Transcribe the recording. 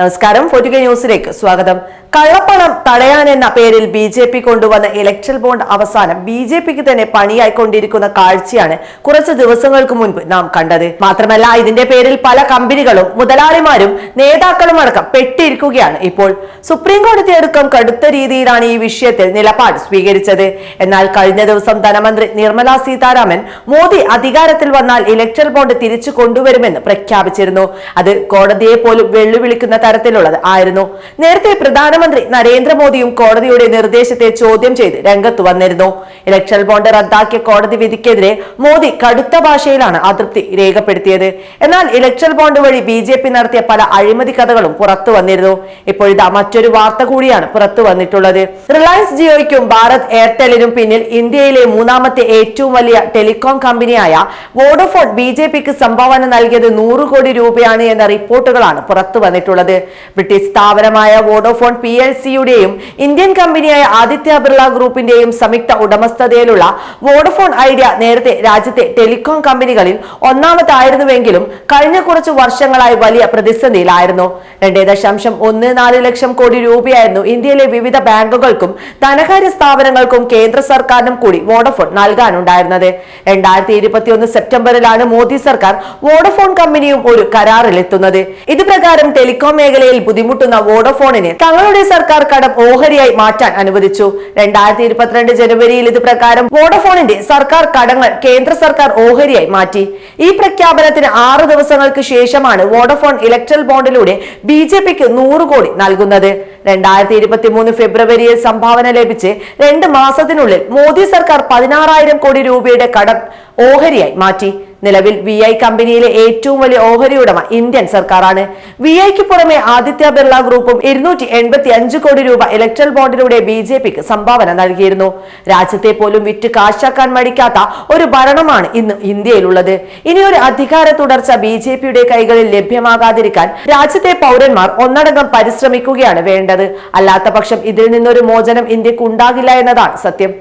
നമസ്കാരം. ഫോർട്ടിക ന്യൂസിലേക്ക് സ്വാഗതം. കള്ളപ്പണം തടയാൻ എന്ന പേരിൽ ബി ജെ പി കൊണ്ടുവന്ന ഇലക്ട്രൽ ബോണ്ട് അവസാനം ബി ജെ പിക്ക് തന്നെ പണിയായിക്കൊണ്ടിരിക്കുന്ന കാഴ്ചയാണ് കുറച്ച് ദിവസങ്ങൾക്ക് മുൻപ് നാം കണ്ടത്. മാത്രമല്ല ഇതിന്റെ പേരിൽ പല കമ്പനികളും മുതലാളിമാരും നേതാക്കളും അടക്കം പെട്ടിരിക്കുകയാണ് ഇപ്പോൾ. സുപ്രീം കോടതി അടക്കം കടുത്ത രീതിയിലാണ് ഈ വിഷയത്തിൽ നിലപാട് സ്വീകരിച്ചത്. എന്നാൽ കഴിഞ്ഞ ദിവസം ധനമന്ത്രി നിർമ്മല സീതാരാമൻ മോദി അധികാരത്തിൽ വന്നാൽ ഇലക്ട്രൽ ബോണ്ട് തിരിച്ചു കൊണ്ടുവരുമെന്ന് പ്രഖ്യാപിച്ചിരുന്നു. അത് കോടതിയെ പോലും വെല്ലുവിളിക്കുന്ന തരത്തിലുള്ളത് ആയിരുന്നു. നേരത്തെ പ്രധാനമന്ത്രി നരേന്ദ്രമോദിയും കോടതിയുടെ നിർദ്ദേശത്തെ ചോദ്യം ചെയ്ത് രംഗത്ത് വന്നിരുന്നു. ഇലക്ഷൻ ബോണ്ട് റദ്ദാക്കിയ കോടതി വിധിക്കെതിരെ മോദി കടുത്ത ഭാഷയിലാണ് അതൃപ്തി രേഖപ്പെടുത്തിയത്. എന്നാൽ ഇലക്ഷൻ ബോണ്ട് വഴി ബി നടത്തിയ പല അഴിമതി കഥകളും പുറത്തു വന്നിരുന്നു. ഇപ്പോഴിതാ മറ്റൊരു വാർത്ത കൂടിയാണ് പുറത്തു വന്നിട്ടുള്ളത്. റിലയൻസ് ജിയോയ്ക്കും ഭാരത് എയർടെലിനും പിന്നിൽ ഇന്ത്യയിലെ മൂന്നാമത്തെ ഏറ്റവും വലിയ ടെലികോം കമ്പനിയായ വോഡോഫോൺ ബി ജെ പിക്ക് സംഭാവന നൽകിയത് നൂറ് കോടി രൂപയാണ് എന്ന റിപ്പോർട്ടുകളാണ് പുറത്തു വന്നിട്ടുള്ളത്. ബ്രിട്ടീഷ് സ്ഥാപനമായ വോഡോഫോൺ പി എൽ സിയുടെയും ഇന്ത്യൻ കമ്പനിയായ ആദിത്യ ബിർള ഗ്രൂപ്പിന്റെയും സംയുക്ത ഉടമസ്ഥതയിലുള്ള വോഡോഫോൺ ഐഡിയ നേരത്തെ രാജ്യത്തെ ടെലികോം കമ്പനികളിൽ ഒന്നാമതായിരുന്നുവെങ്കിലും കഴിഞ്ഞ കുറച്ചു വർഷങ്ങളായി വലിയ പ്രതിസന്ധിയിലായിരുന്നു. രണ്ടേ ദശാംശം ഒന്ന് നാല് ലക്ഷം കോടി രൂപയായിരുന്നു ഇന്ത്യയിലെ വിവിധ ബാങ്കുകൾക്കും ധനകാര്യ സ്ഥാപനങ്ങൾക്കും കേന്ദ്ര സർക്കാരിനും കൂടി വോഡഫോൺ നൽകാനുണ്ടായിരുന്നത്. രണ്ടായിരത്തി ഇരുപത്തിയൊന്ന് സെപ്റ്റംബറിലാണ് മോദി സർക്കാർ വോഡഫോൺ കമ്പനിയും ഒരു കരാറിലെത്തുന്നത്. ഇത് പ്രകാരം ടെലികോം മേഖലയിൽ ബുദ്ധിമുട്ടുന്ന വോഡഫോണിന് തങ്ങളുടെ സർക്കാർ കടം ഓഹരിയായി മാറ്റാൻ അനുവദിച്ചു. രണ്ടായിരത്തി ഇരുപത്തിരണ്ട് ജനുവരിയിൽ ഇത് പ്രകാരം വോഡഫോണിന്റെ സർക്കാർ കടങ്ങൾ കേന്ദ്ര സർക്കാർ ഓഹരിയായി മാറ്റി. ഈ പ്രഖ്യാപനത്തിന് ആറ് ദിവസങ്ങൾക്ക് ശേഷമാണ് വോഡഫോൺ ഇലക്ട്രൽ ബോണ്ടിലൂടെ ബി ജെ പിക്ക് നൂറ് കോടി നൽകുന്നത്. രണ്ടായിരത്തി ഇരുപത്തി മൂന്ന് ഫെബ്രുവരിയിൽ സംഭാവന ലഭിച്ച് രണ്ട് മാസത്തിനുള്ളിൽ മോദി സർക്കാർ പതിനാറായിരം കോടി രൂപയുടെ കടം ഓഹരിയായി മാറ്റി. നിലവിൽ വി ഐ കമ്പനിയിലെ ഏറ്റവും വലിയ ഓഹരി ഉടമ ഇന്ത്യൻ സർക്കാരാണ്. വി ഐക്ക് പുറമെ ആദിത്യ ബിർള ഗ്രൂപ്പും ഇരുന്നൂറ്റി എൺപത്തി അഞ്ച് കോടി രൂപ ഇലക്ട്രൽ ബോണ്ടിലൂടെ ബി ജെ പിക്ക് സംഭാവന നൽകിയിരുന്നു. രാജ്യത്തെ പോലും വിറ്റ് കാശാക്കാൻ മടിക്കാത്ത ഒരു ഭരണമാണ് ഇന്ന് ഇന്ത്യയിലുള്ളത്. ഇനി ഒരു അധികാര തുടർച്ച ബി ജെ പിയുടെ കൈകളിൽ ലഭ്യമാകാതിരിക്കാൻ രാജ്യത്തെ പൗരന്മാർ ഒന്നടങ്കം പരിശ്രമിക്കുകയാണ് വേണ്ടത്. അല്ലാത്ത പക്ഷം ഇതിൽ നിന്നൊരു മോചനം ഇന്ത്യയ്ക്ക് ഉണ്ടാകില്ല എന്നതാണ് സത്യം.